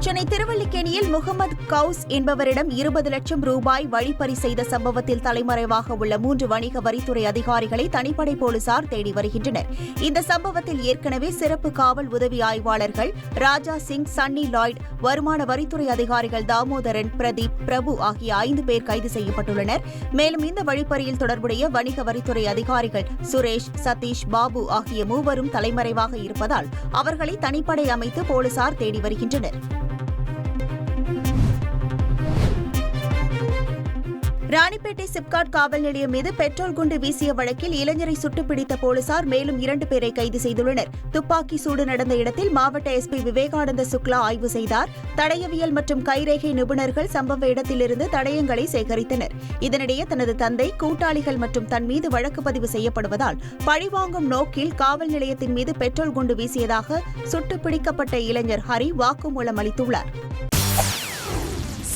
சென்னை திருவல்லிக்கேணியில் முகமது கவுஸ் என்பவரிடம் இருபது லட்சம் ரூபாய் வழிப்பறி செய்த சம்பவத்தில் தலைமறைவாக உள்ள மூன்று வணிக வரித்துறை அதிகாரிகளை தனிப்படை போலீசார் தேடி வருகின்றனர். இந்த சம்பவத்தில் ஏற்கனவே சிறப்பு காவல் உதவி ஆய்வாளர்கள் ராஜா சிங் சன்னி லாய்ட் வருமான வரித்துறை அதிகாரிகள் தாமோதரன் பிரதீப் பிரபு ஆகிய ஐந்து பேர் கைது செய்யப்பட்டுள்ளனர். மேலும் இந்த வழிப்பறியில் தொடர்புடைய வணிக வரித்துறை அதிகாரிகள் சுரேஷ் சதீஷ் பாபு ஆகிய மூவரும் தலைமறைவாக இருப்பதால் அவர்களை தனிப்படை அமைத்து போலீசார் தேடி வருகின்றனர். ராணிப்பேட்டை சிப்காட் காவல் நிலையம் மீது பெட்ரோல் குண்டு வீசிய வழக்கில் இளைஞரை சுட்டுப்பிடித்த போலீசார் மேலும் இரண்டு பேரை கைது செய்துள்ளனர். துப்பாக்கி சூடு நடந்த இடத்தில் மாவட்ட எஸ்பி விவேகானந்த சுக்லா ஆய்வு செய்தார். தடயவியல் மற்றும் கைரேகை நிபுணர்கள் சம்பவ இடத்திலிருந்து தடயங்களை சேகரித்தனர். இதனிடையே தனது தந்தை கூட்டாளிகள் மற்றும் தன் மீது வழக்கு பதிவு செய்யப்படுவதால் பழிவாங்கும் நோக்கில் காவல் நிலையத்தின் மீது பெட்ரோல் குண்டு வீசியதாக சுட்டுப்பிடிக்கப்பட்ட இளைஞர் ஹரி வாக்குமூலம் அளித்துள்ளார்.